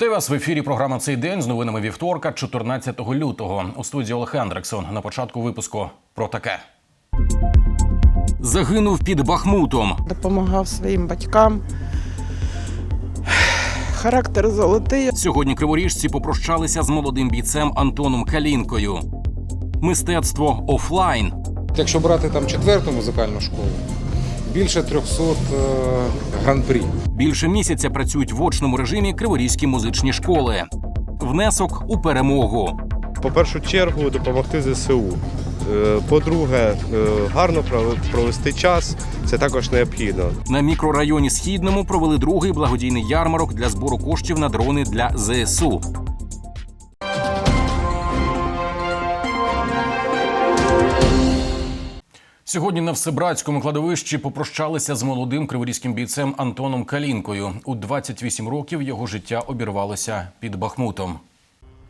Вітаю вас в ефірі. Програма цей день з новинами вівторка, 14 лютого. У студії Олег Ендрексон. На початку випуску про таке. Загинув під Бахмутом. допомагав своїм батькам. Характер золотий. Сьогодні криворіжці попрощалися з молодим бійцем Антоном Калінкою. Мистецтво офлайн. Якщо брати там четверту музикальну школу, більше 300 е, гран-прі. Більше місяця працюють в очному режимі криворізькі музичні школи. Внесок у перемогу. по першу чергу допомогти ЗСУ. Е, По-друге, е, гарно провести час це також необхідно. На мікрорайоні Східному провели другий благодійний ярмарок для збору коштів на дрони для ЗСУ. Сьогодні на Всебратському кладовищі попрощалися з молодим криворізьким бійцем Антоном Калінкою. У 28 років його життя обірвалося під Бахмутом.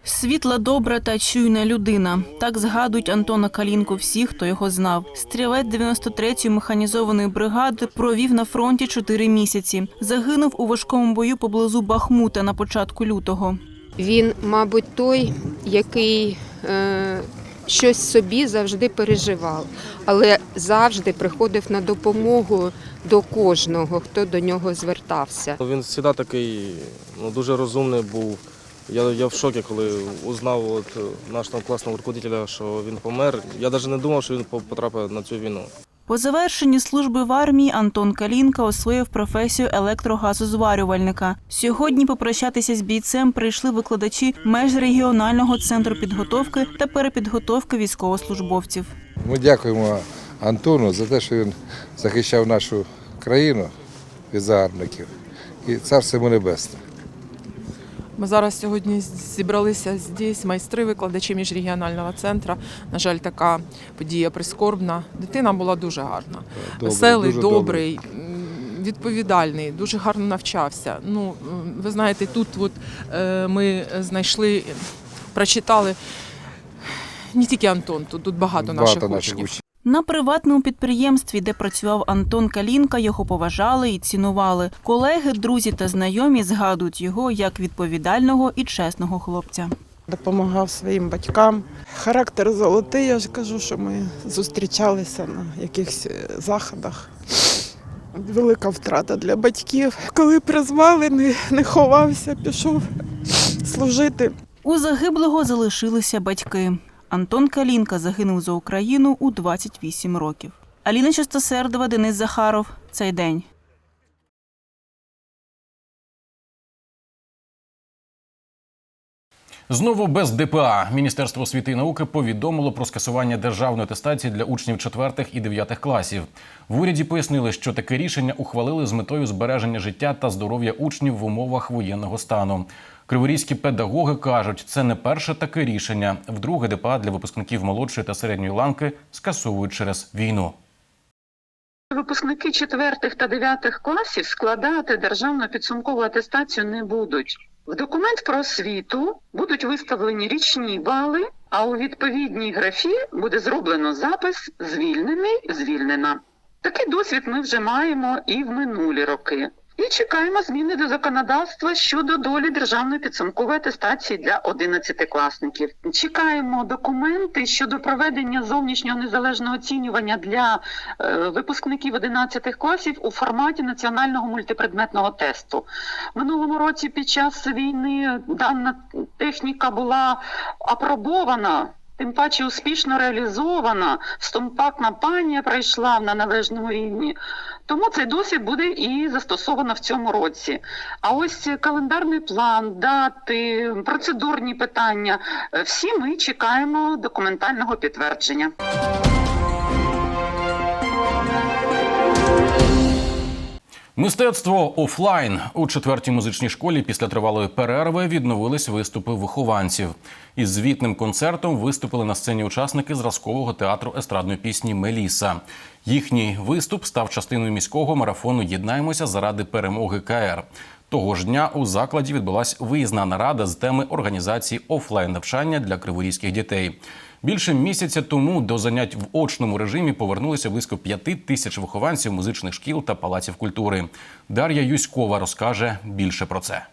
Світла, добра та чуйна людина. Так згадують Антона Калінку всі, хто його знав. Стрілець 93-ї механізованої бригади провів на фронті чотири місяці. Загинув у важкому бою поблизу Бахмута на початку лютого. Він, мабуть, той, який е, щось собі завжди переживав, але завжди приходив на допомогу до кожного, хто до нього звертався. Він завжди такий ну, дуже розумний був. Я, я в шокі, коли узнав от нашого класного руководителя, що він помер. Я навіть не думав, що він потрапив на цю війну. По завершенні служби в армії Антон Калінка освоїв професію електрогазозварювальника. Сьогодні попрощатися з бійцем прийшли викладачі межрегіонального центру підготовки та перепідготовки військовослужбовців. Ми дякуємо Антону за те, що він захищав нашу країну від загарбників. І царство йому небесне. Ми зараз сьогодні зібралися здесь, майстри, викладачі міжрегіонального центру. На жаль, така подія прискорбна. Дитина була дуже гарна. Добрий, Веселий, дуже добрий, відповідальний, дуже гарно навчався. Ну, ви знаєте, тут от, е, ми знайшли, прочитали не тільки Антон, тут, тут багато, наших учнів. учнів. На приватному підприємстві, де працював Антон Калінка, його поважали і цінували. Колеги, друзі та знайомі згадують його як відповідального і чесного хлопця. Допомагав своїм батькам. Характер золотий. Я ж кажу, що ми зустрічалися на якихось е, заходах. Велика втрата для батьків. Коли призвали, не, не ховався, пішов служити. У загиблого залишилися батьки. Антон Калінка загинув за Україну у 28 років. Аліна Чистосердова, Денис Захаров. Цей день. Знову без ДПА Міністерство освіти і науки повідомило про скасування державної атестації для учнів 4 і 9 класів. В уряді пояснили, що таке рішення ухвалили з метою збереження життя та здоров'я учнів в умовах воєнного стану. Криворізькі педагоги кажуть, це не перше таке рішення. Вдруге ДПА для випускників молодшої та середньої ланки скасовують через війну. Випускники четвертих та дев'ятих класів складати державну підсумкову атестацію не будуть. В документ про освіту будуть виставлені річні бали, а у відповідній графі буде зроблено запис звільнений, звільнена. Такий досвід ми вже маємо і в минулі роки. І чекаємо зміни до законодавства щодо долі державної підсумкової атестації для одинадцятикласників. Чекаємо документи щодо проведення зовнішнього незалежного оцінювання для е, випускників 11 класів у форматі національного мультипредметного тесту. Минулому році під час війни дана техніка була апробована. Тим паче успішно реалізована, вступна кампанія пройшла на належному рівні. Тому цей досвід буде і застосовано в цьому році. А ось календарний план, дати, процедурні питання е, всі ми чекаємо документального підтвердження. Мистецтво офлайн у четвертій музичній школі після тривалої перерви відновились виступи вихованців. Із звітним концертом виступили на сцені учасники зразкового театру естрадної пісні Меліса. Їхній виступ став частиною міського марафону Єднаємося заради перемоги КР. Того ж дня у закладі відбулась виїзна нарада з теми організації офлайн навчання для криворізьких дітей. Більше місяця тому до занять в очному режимі повернулися близько п'яти тисяч вихованців музичних шкіл та палаців культури. Дар'я Юськова розкаже більше про це.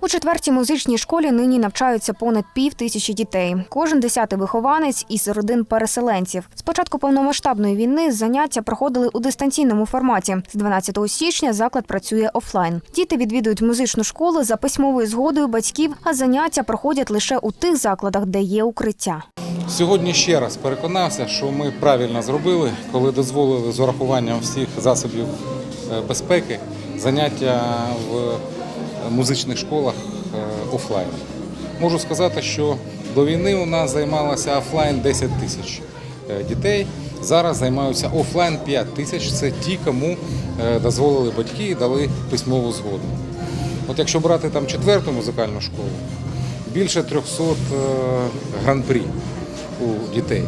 У четвертій музичній школі нині навчаються понад пів тисячі дітей. Кожен десятий вихованець із родин переселенців. З початку повномасштабної війни заняття проходили у дистанційному форматі. З 12 січня заклад працює офлайн. Діти відвідують музичну школу за письмовою згодою батьків, а заняття проходять лише у тих закладах, де є укриття. Сьогодні ще раз переконався, що ми правильно зробили, коли дозволили з урахуванням всіх засобів е, безпеки заняття в музичних школах е, офлайн. Можу сказати, що до війни у нас займалося офлайн 10 тисяч е, дітей. Зараз займаються офлайн 5 тисяч. Це ті, кому е, дозволили батьки і дали письмову згоду. От якщо брати там четверту музикальну школу, більше 300 е, гран-прі у дітей.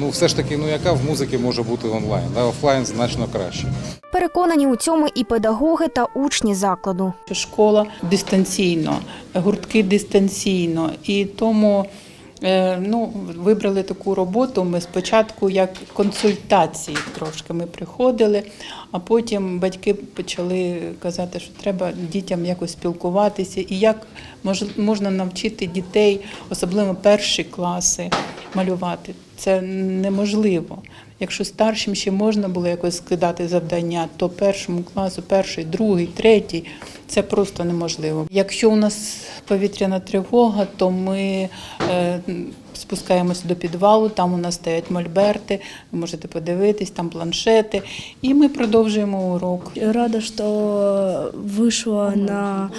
Ну, все ж таки, ну яка в музиці може бути онлайн? Да? Офлайн значно краще. Переконані у цьому і педагоги та учні закладу. Школа дистанційно, гуртки дистанційно. І тому е, ну, вибрали таку роботу. Ми спочатку як консультації трошки ми приходили, а потім батьки почали казати, що треба дітям якось спілкуватися і як мож, можна навчити дітей, особливо перші класи, малювати. Це неможливо. Якщо старшим ще можна було якось скидати завдання, то першому класу, перший, другий, третій це просто неможливо. Якщо у нас повітряна тривога, то ми е, спускаємося до підвалу, там у нас стоять мольберти, ви можете подивитись, там планшети, і ми продовжуємо урок. Рада, что вышла на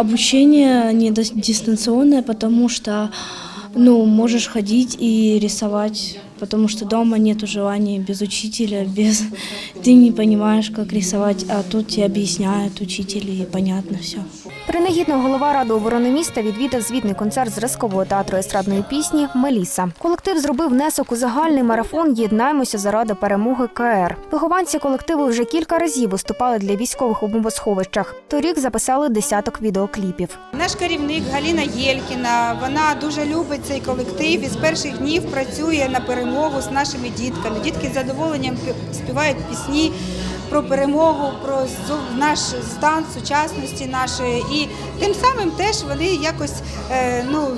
обучение не дис- дистанционное, потому что ну, можешь ходить и рисовать, потому что дома нету желания без учителя, без ты не понимаешь, как рисовать, а тут тебе объясняют учитель и понятно все. Принагідно голова ради оборони міста відвідав звітний концерт зразкового театру естрадної пісні Меліса. Колектив зробив внесок у загальний марафон Єднаймося заради перемоги КР. Вихованці колективу вже кілька разів виступали для військових у бомбосховищах. Торік записали десяток відеокліпів. Наш керівник Галіна Єлькіна, вона дуже любить цей колектив і з перших днів працює на перемогу з нашими дітками. Дітки з задоволенням співають пісні про перемогу, про наш стан сучасності нашої. І тим самим теж вони якось е, ну,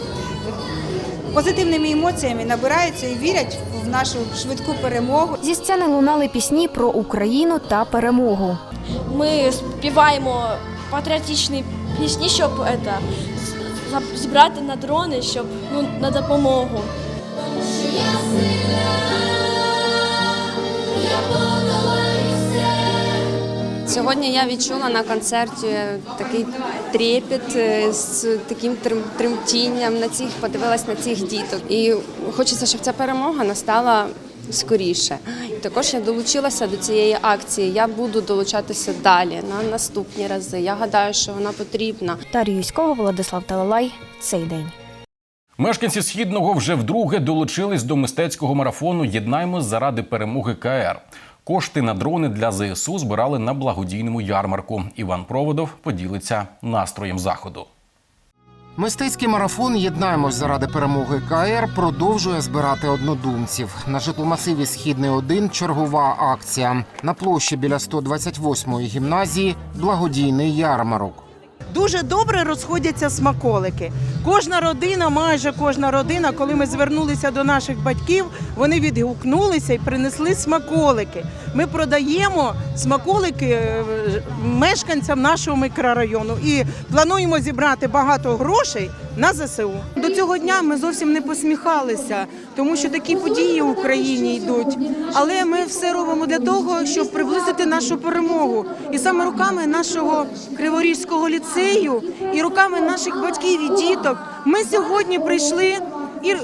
позитивними емоціями набираються і вірять в нашу швидку перемогу. Зі сцени лунали пісні про Україну та перемогу. Ми співаємо патріотичні пісні, щоб это, зібрати на дрони, щоб ну, на допомогу. Сьогодні я відчула на концерті такий трепет е, з таким тремтінням на цих подивилась на цих діток. І хочеться, щоб ця перемога настала скоріше. Також я долучилася до цієї акції. Я буду долучатися далі на наступні рази. Я гадаю, що вона потрібна. Дар'я Юськова, Владислав Талалай. Цей день. Мешканці східного вже вдруге долучились до мистецького марафону Єднаймось заради перемоги КР. Кошти на дрони для ЗСУ збирали на благодійному ярмарку. Іван Проводов поділиться настроєм заходу. Мистецький марафон Єднаємось заради перемоги КР продовжує збирати однодумців. На житломасиві Східний 1 чергова акція. На площі біля 128-ї гімназії благодійний ярмарок. Дуже добре розходяться смаколики. Кожна родина, майже кожна родина, коли ми звернулися до наших батьків, вони відгукнулися і принесли смаколики. Ми продаємо смаколики е, мешканцям нашого мікрорайону і плануємо зібрати багато грошей на ЗСУ. До цього дня ми зовсім не посміхалися, тому що такі події в Україні йдуть. Але ми все робимо для того, щоб приблизити нашу перемогу. І саме руками нашого Криворізького ліцею і руками наших батьків і діток ми сьогодні прийшли і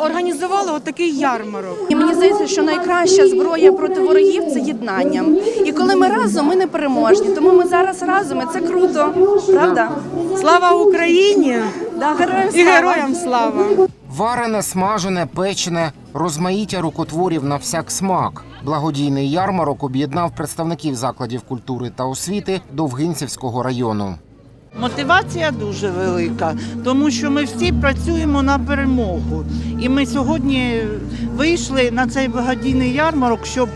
організували отакий ярмарок. І мені здається, що найкраща зброя проти ворогів це єднанням. І коли ми разом, ми не переможні. Тому ми зараз разом, і це круто, правда? Слава Україні! Да, героям І героям слава! Варене, смажене, печене, розмаїття рукотворів на всяк смак. Благодійний ярмарок об'єднав представників закладів культури та освіти Довгинцівського району. Мотивація дуже велика, тому що ми всі працюємо на перемогу. І ми сьогодні вийшли на цей благодійний ярмарок, щоб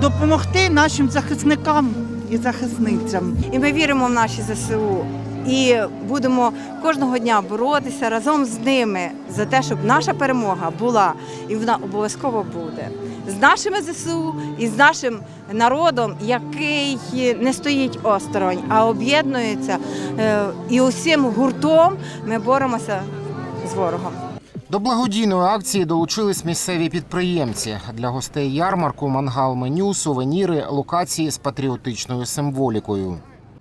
допомогти нашим захисникам і захисницям. І ми віримо в наші ЗСУ. І будемо кожного дня боротися разом з ними за те, щоб наша перемога була, і вона обов'язково буде. З нашими ЗСУ і з нашим народом, який не стоїть осторонь, а об'єднується. Е, І усім гуртом ми боремося з ворогом. До благодійної акції долучились місцеві підприємці. Для гостей ярмарку мангал меню, сувеніри, локації з патріотичною символікою.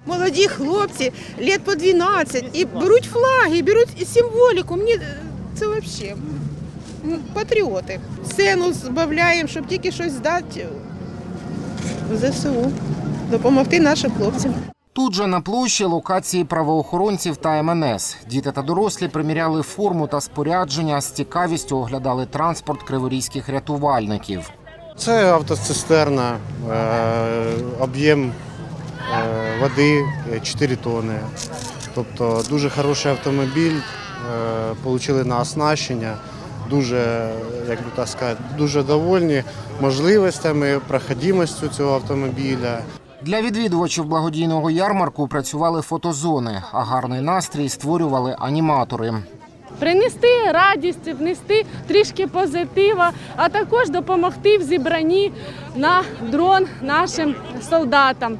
Молоді хлопці, літ по 12, і беруть флаги, беруть символіку. Мені е, це взагалі патріоти. Сцену збавляємо, щоб тільки щось здати в ЗСУ, допомогти нашим хлопцям. Тут же на площі локації правоохоронців та МНС. Діти та дорослі приміряли форму та спорядження, з цікавістю оглядали транспорт криворізьких рятувальників. Це автоцистерна, е, об'єм води е, 4 тони. Тобто дуже хороший автомобіль, е, отримали на оснащення. Дуже, як би так сказати, дуже довольні можливостями, проходимостю цього автомобіля. Для відвідувачів благодійного ярмарку працювали фотозони, а гарний настрій створювали аніматори. принести радість, внести трішки позитива, а також допомогти в зібранні на дрон нашим солдатам.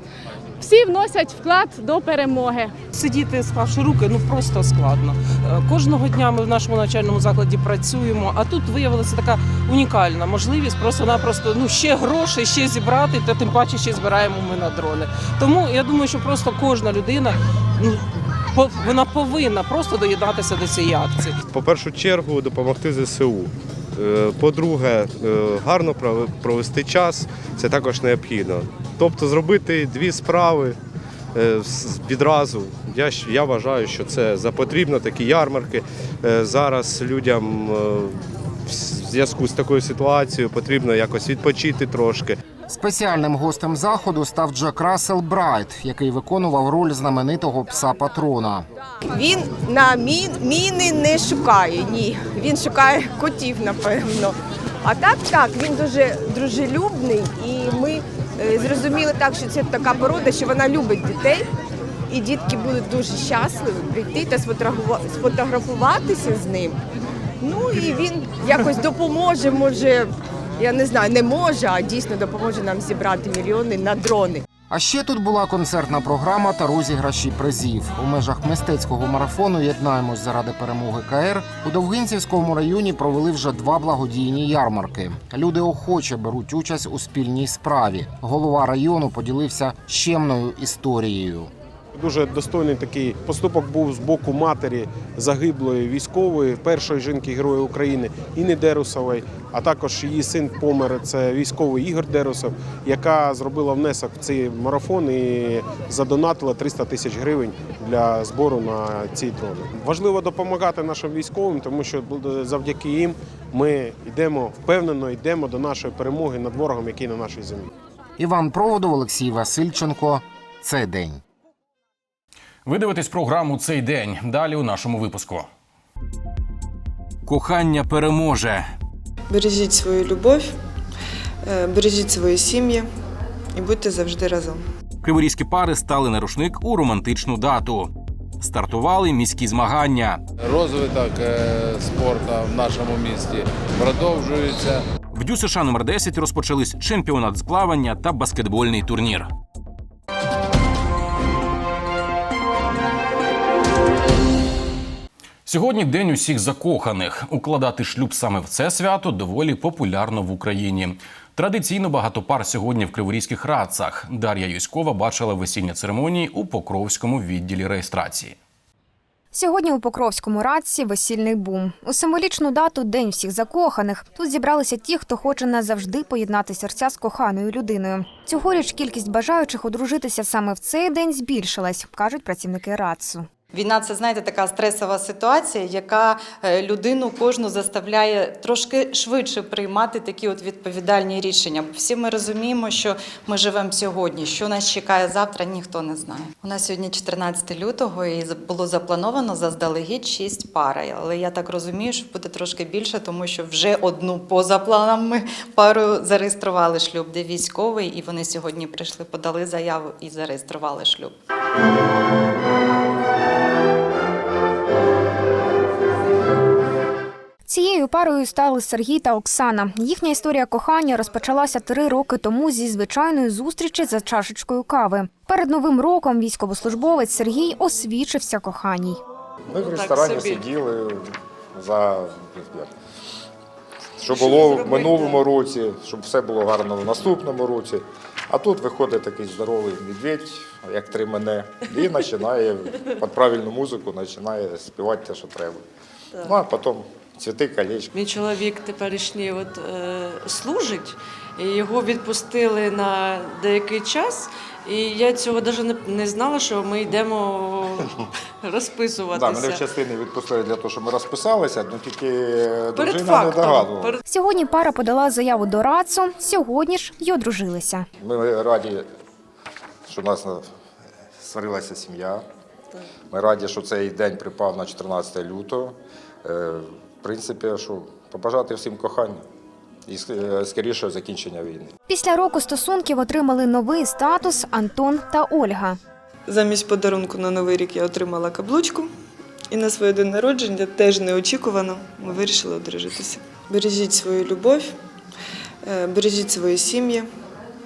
Всі вносять вклад до перемоги. Сидіти, склавши руки, ну просто складно. Е, Кожного дня ми в нашому навчальному закладі працюємо, а тут виявилася така унікальна можливість просто-напросто ну ще грошей, ще зібрати, та тим паче ще збираємо ми на дрони. Тому я думаю, що просто кожна людина ну по- вона повинна просто доєднатися до цієї акції. По першу чергу допомогти ЗСУ. Е, По-друге, е, гарно провести час це також необхідно. Тобто зробити дві справи е, відразу. Я, я вважаю, що це за потрібно такі ярмарки. Е, Зараз людям е, в зв'язку з такою ситуацією потрібно якось відпочити трошки. Спеціальним гостем заходу став Джек Рассел Брайт, який виконував роль знаменитого пса патрона. Він на мін, міни не шукає. Ні, він шукає котів, напевно. А так, так, він дуже дружелюбний, і ми зрозуміли так, що це така порода, що вона любить дітей. І дітки будуть дуже щасливі прийти та сфотографуватися з ним. Ну і він якось допоможе, може, я не знаю, не може, а дійсно допоможе нам зібрати мільйони на дрони. А ще тут була концертна програма та розіграші призів. У межах мистецького марафону Єднаємось заради перемоги КР у Довгинцівському районі провели вже два благодійні ярмарки. Люди охоче беруть участь у спільній справі. Голова району поділився щемною історією. Дуже достойний такий поступок був з боку матері загиблої військової, першої жінки Героя України Інни Дерусової, а також її син помер. Це військовий Ігор Дерусов, яка зробила внесок в цей марафон і задонатила 300 тисяч гривень для збору на ці дрони. Важливо допомагати нашим військовим, тому що завдяки їм ми йдемо впевнено, йдемо до нашої перемоги над ворогом, який на нашій землі. Іван Проводов, Олексій Васильченко. Цей день. Ви дивитесь програму цей день. Далі у нашому випуску. Кохання переможе. Бережіть свою любов, е, бережіть свої сім'ї і будьте завжди разом. Криворізькі пари стали на рушник у романтичну дату. Стартували міські змагання. Розвиток е, спорту в нашому місті продовжується. В Дю США номер 10 розпочались чемпіонат з плавання та баскетбольний турнір. Сьогодні день усіх закоханих. Укладати шлюб саме в це свято доволі популярно в Україні. Традиційно багато пар сьогодні в криворізьких радцах. Дар'я Юськова бачила весільні церемонії у Покровському відділі реєстрації. Сьогодні у Покровському радці весільний бум. У символічну дату День всіх закоханих. Тут зібралися ті, хто хоче назавжди поєднати серця з коханою людиною. Цьогоріч кількість бажаючих одружитися саме в цей день збільшилась, кажуть працівники РАЦу. Війна це знаєте така стресова ситуація, яка е, людину кожну заставляє трошки швидше приймати такі от відповідальні рішення. Всі ми розуміємо, що ми живемо сьогодні. Що нас чекає завтра, ніхто не знає. У нас сьогодні 14 лютого, і було заплановано заздалегідь 6 пар. Але я так розумію, що буде трошки більше, тому що вже одну поза планами пару зареєстрували шлюб, де військовий, і вони сьогодні прийшли, подали заяву і зареєстрували шлюб. Цією парою стали Сергій та Оксана. Їхня історія кохання розпочалася три роки тому зі звичайної зустрічі за чашечкою кави. Перед новим роком військовослужбовець Сергій освічився коханій. Ми в ресторані сиділи за що було в минулому році, щоб все було гарно в наступному році. А тут виходить такий здоровий медведь, як три мене, і починає під правильну музику починає співати те, що треба. Ну а потім цвіти, колечки. Мій чоловік теперішній от, е, служить, і його відпустили на деякий час. І я цього навіть не, не знала, що ми йдемо Да, розписуватися. мене в частини відпустили для того, щоб ми розписалися, ну тільки дружина не фактом. догадувала. Перед- Сьогодні пара подала заяву до РАЦУ, сьогодні ж й одружилися. Ми раді, що в нас на- створилася сім'я. Ми раді, що цей день припав на 14 лютого. Е, В принципі, що побажати всім кохання і е, закінчення війни. Після року стосунків отримали новий статус Антон та Ольга. Замість подарунку на Новий рік я отримала каблучку. І на своє день народження теж неочікувано ми вирішили одружитися. Бережіть свою любов, е, бережіть свої сім'ї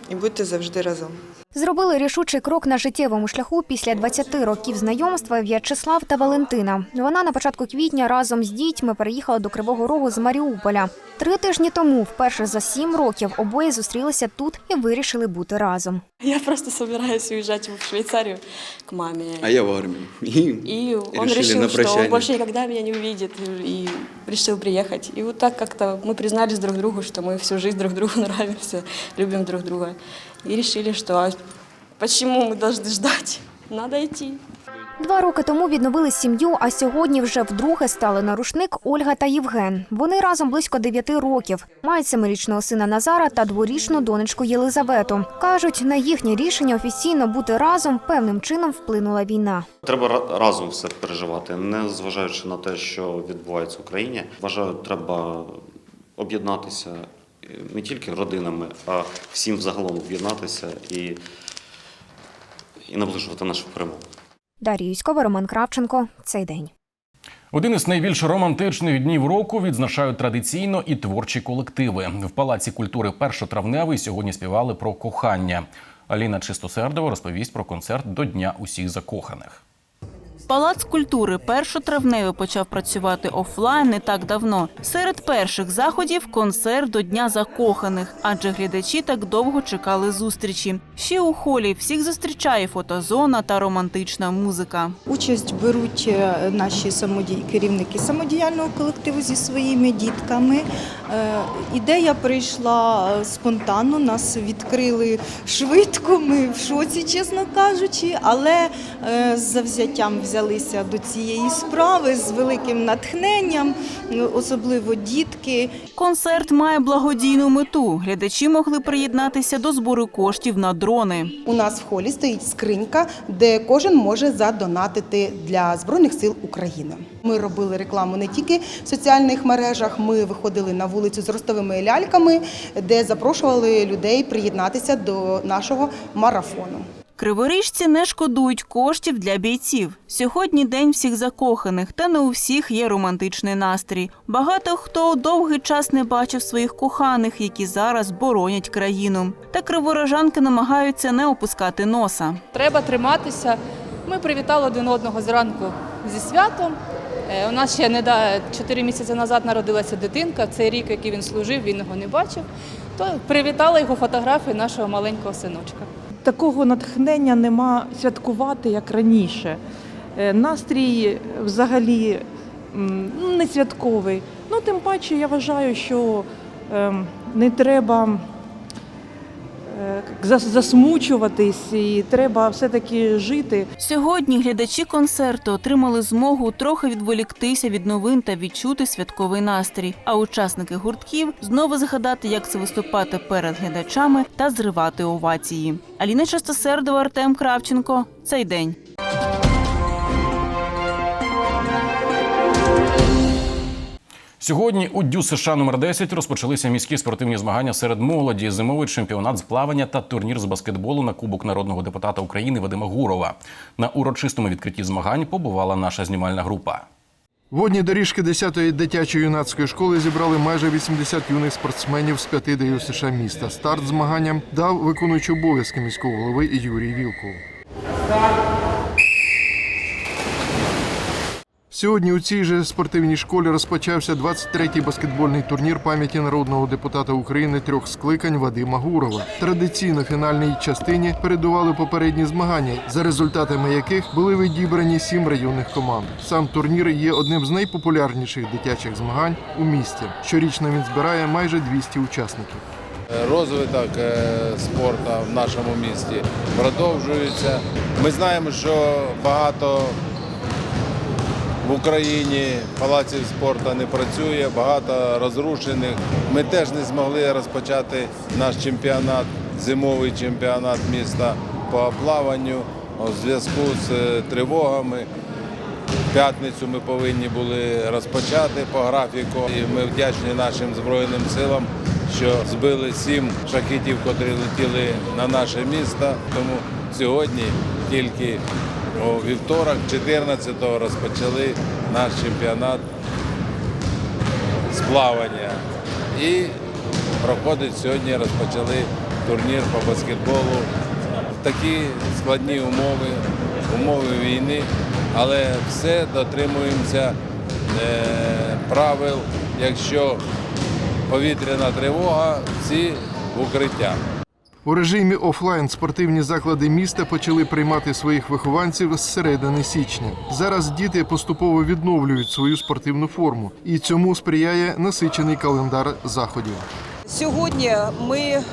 і будьте завжди разом. Зробили рішучий крок на життєвому шляху після 20 років знайомства В'ячеслав та Валентина. Вона на початку квітня разом з дітьми переїхала до Кривого Рогу з Маріуполя. Три тижні тому, вперше за сім років, обоє зустрілися тут і вирішили бути разом. Я просто собираюсь уезжать в Швейцарию к маме. А я в армии. И, И он решил, что он больше никогда меня не увидит, и решил приехать. И вот так как-то мы признались друг другу, что мы всю жизнь друг другу нравимся, любим друг друга. И решили, что а почему мы должны ждать? Надо идти. Два роки тому відновили сім'ю, а сьогодні вже вдруге стали на рушник Ольга та Євген. Вони разом близько дев'яти років. Мають семирічного сина Назара та дворічну донечку Єлизавету. Кажуть, на їхнє рішення офіційно бути разом певним чином вплинула війна. Треба ра- разом все переживати, не зважаючи на те, що відбувається в Україні. Вважаю, треба об'єднатися не тільки родинами, а всім взагалом об'єднатися і, і наближувати нашу перемогу. Дар'я Юськова, Роман Кравченко. Цей день. Один із найбільш романтичних днів року відзначають традиційно і творчі колективи. В Палаці культури першотравневий сьогодні співали про кохання. Аліна Чистосердова розповість про концерт до Дня усіх закоханих. Палац культури першотравневий почав працювати офлайн не так давно. Серед перших заходів концерт до Дня закоханих, адже глядачі так довго чекали зустрічі. Ще у холі всіх зустрічає фотозона та романтична музика. Участь беруть е, наші самодій... керівники самодіяльного колективу зі своїми дітками. Е, Ідея прийшла е, спонтанно, нас відкрили швидко. Ми в шоці, чесно кажучи, але з завзяттям взялися до цієї справи з великим натхненням, особливо дітки. Концерт має благодійну мету. Глядачі могли приєднатися до збору коштів на дрони. У нас в холі стоїть скринька, де кожен може задонатити для Збройних сил України. Ми робили рекламу не тільки в соціальних мережах, ми виходили на вулицю з ростовими ляльками, де запрошували людей приєднатися до нашого марафону. Криворіжці не шкодують коштів для бійців. Сьогодні день всіх закоханих, та не у всіх є романтичний настрій. Багато хто довгий час не бачив своїх коханих, які зараз боронять країну. Та криворожанки намагаються не опускати носа. Треба триматися. Ми привітали один одного зранку зі святом. Е, У нас ще не да 4 місяці назад народилася дитинка. Цей рік, який він служив, він його не бачив. То привітали його фотографії нашого маленького синочка. Такого натхнення нема святкувати як раніше. Е, Настрій взагалі ну, не святковий. Ну, тим паче, я вважаю, що ем, не треба засмучуватись і треба все-таки жити. Сьогодні глядачі концерту отримали змогу трохи відволіктися від новин та відчути святковий настрій. А учасники гуртків знову згадати, як це виступати перед глядачами та зривати овації. Аліна Частосердова, Артем Кравченко. Цей день. Сьогодні у ДЮС США номер 10 розпочалися міські спортивні змагання серед молоді, зимовий чемпіонат з плавання та турнір з баскетболу на Кубок народного депутата України Вадима Гурова. На урочистому відкритті змагань побувала наша знімальна група. Водні доріжки 10-ї дитячої юнацької школи зібрали майже 80 юних спортсменів з п'яти ДЮ США міста. Старт змаганням дав виконуючий обов'язки міського голови Юрій Вілков. Сьогодні у цій же спортивній школі розпочався 23-й баскетбольний турнір пам'яті народного депутата України трьох скликань Вадима Гурова. Традиційно фінальній частині передували попередні змагання, за результатами яких були відібрані сім районних команд. Сам турнір є одним з найпопулярніших дитячих змагань у місті. Щорічно він збирає майже 200 учасників. Розвиток е, спорту в нашому місті продовжується. Ми знаємо, що багато в Україні палаців спорту не працює, багато розрушених. Ми теж не змогли розпочати наш чемпіонат, зимовий чемпіонат міста по плаванню у зв'язку з е, тривогами. П'ятницю ми повинні були розпочати по графіку. І ми вдячні нашим Збройним силам, що збили сім шахітів, котрі летіли на наше місто. Тому сьогодні тільки у вівторок, 14-го, розпочали наш чемпіонат з плавання. І проходить сьогодні, розпочали турнір по баскетболу. Такі складні умови, умови війни, але все дотримуємося е, правил. Якщо повітряна тривога, всі в укриття. У режимі офлайн спортивні заклади міста почали приймати своїх вихованців з середини січня. Зараз діти поступово відновлюють свою спортивну форму, і цьому сприяє насичений календар заходів. Сьогодні ми е,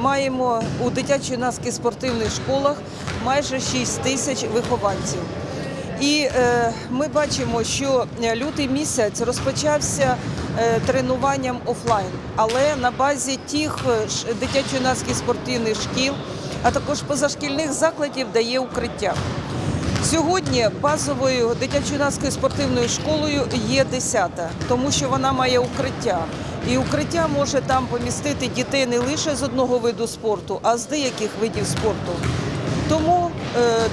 маємо у дитячо-юнацьких спортивних школах майже 6 тисяч вихованців. І е, ми бачимо, що лютий місяць розпочався е, тренуванням офлайн, але на базі тих е, дитячо-юнацьких спортивних шкіл, а також позашкільних закладів, де є укриття. Сьогодні базовою дитячо-юнацькою спортивною школою є 10, тому що вона має укриття. І укриття може там помістити дітей не лише з одного виду спорту, а з деяких видів спорту. Тому е,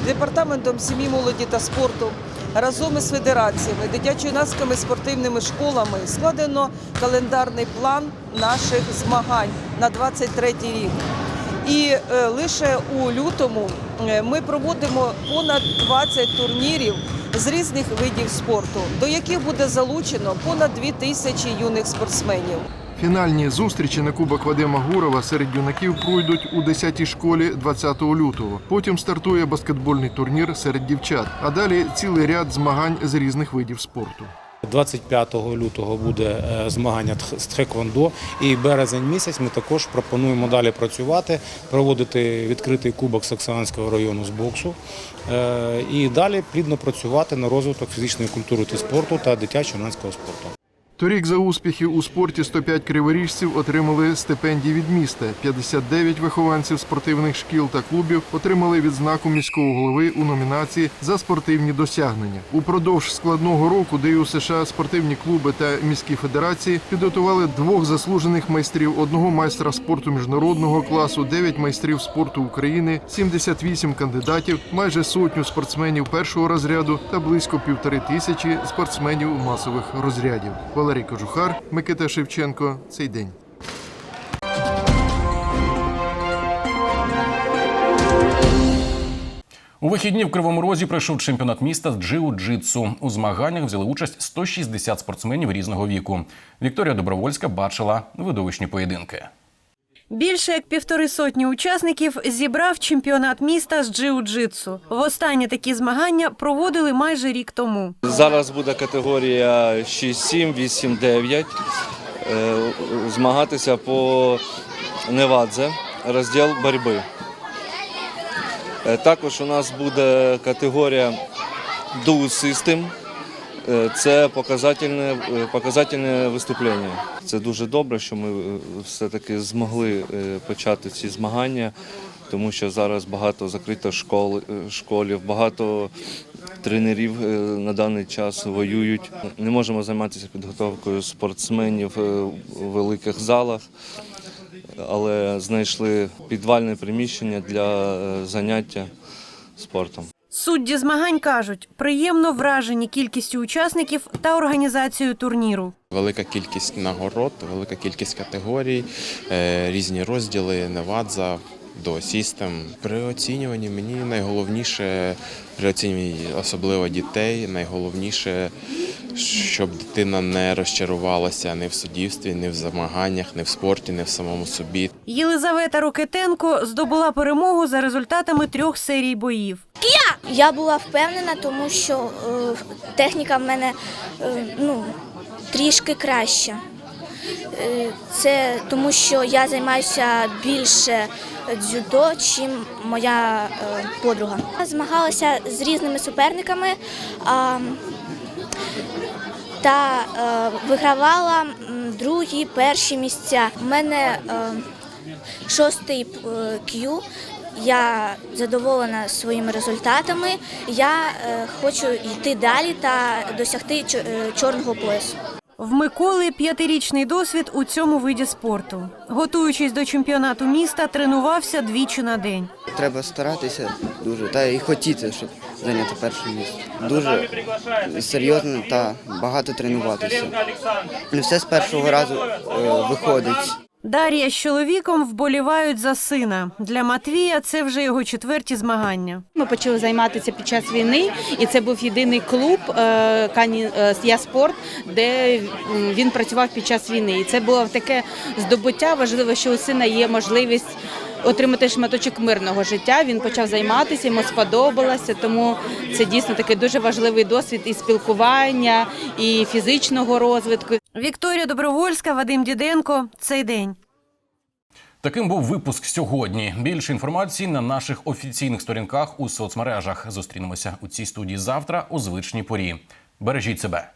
департаментом сім'ї, молоді та спорту разом із федераціями, дитячо-юнацькими спортивними школами складено календарний план наших змагань на 23 рік. І е, лише у лютому е, ми проводимо понад 20 турнірів з різних видів спорту, до яких буде залучено понад 2 тисячі юних спортсменів. Фінальні зустрічі на Кубок Вадима Гурова серед юнаків пройдуть у 10-й школі 20 лютого. Потім стартує баскетбольний турнір серед дівчат, а далі цілий ряд змагань з різних видів спорту. 25 лютого буде е, змагання з тхеквондо. І березень місяць ми також пропонуємо далі працювати, проводити відкритий кубок Саксанського району з боксу е, і далі плідно працювати на розвиток фізичної культури та спорту та дитячо-юнацького спорту. Торік за успіхи у спорті 105 криворіжців отримали стипендії від міста. 59 вихованців спортивних шкіл та клубів отримали відзнаку міського голови у номінації за спортивні досягнення. Упродовж складного року ДЮ США спортивні клуби та міські федерації підготували двох заслужених майстрів, одного майстра спорту міжнародного класу, 9 майстрів спорту України, 78 кандидатів, майже сотню спортсменів першого розряду та близько півтори тисячі спортсменів масових розрядів. Валерій Кожухар, Микита Шевченко. Цей день. У вихідні в Кривому Розі пройшов чемпіонат міста з джиу-джитсу. У змаганнях взяли участь 160 спортсменів різного віку. Вікторія Добровольська бачила видовищні поєдинки. Більше як півтори сотні учасників зібрав чемпіонат міста з джиу-джитсу. Востаннє такі змагання проводили майже рік тому. Зараз буде категорія 6-7, 8-9. Е, Змагатися по Невадзе, розділ боротьби. Е, Також у нас буде категорія Dual System. Е, Це показательне, е, показательне виступлення. Це дуже добре, що ми е, все-таки змогли почати ці змагання, тому що зараз багато закрито школ, школів, багато тренерів на даний час воюють. Не можемо займатися підготовкою спортсменів у великих залах, але знайшли підвальне приміщення для заняття спортом. Судді змагань кажуть, приємно вражені кількістю учасників та організацією турніру. Велика кількість нагород, велика кількість категорій, е, різні розділи, Невадза до Сістем. При оцінюванні мені найголовніше, при оцінюванні особливо дітей, найголовніше, щоб дитина не розчарувалася ні в суддівстві, ні в змаганнях, ні в спорті, ні в самому собі. Єлизавета Рокетенко здобула перемогу за результатами трьох серій боїв. Я була впевнена, тому що е, техніка в мене е, ну, трішки краща. Е, це тому, що я займаюся більше дзюдо, чим моя е, подруга. Змагалася з різними суперниками та е, вигравала другі, перші місця. У мене е, шостий Q. Я задоволена своїми результатами. Я хочу йти далі та досягти чорного поясу. В Миколи п'ятирічний досвід у цьому виді спорту. Готуючись до чемпіонату міста, тренувався двічі на день. Треба старатися дуже та і хотіти, щоб зайняти перше місце. Дуже серйозно та багато тренуватися. Не все з першого разу е, виходить. Дар'я з чоловіком вболівають за сина. Для Матвія це вже його четверті змагання. Ми почали займатися під час війни, і це був єдиний клуб е, е, «Я спорт», де він працював під час війни. І це було таке здобуття. Важливо, що у сина є можливість отримати шматочок мирного життя. Він почав займатися, йому сподобалося. Тому це дійсно такий дуже важливий досвід і спілкування, і фізичного розвитку. Вікторія Добровольська, Вадим Діденко. Цей день. Таким був випуск сьогодні. Більше інформації на наших офіційних сторінках у соцмережах. Зустрінемося у цій студії завтра у звичній порі. Бережіть себе.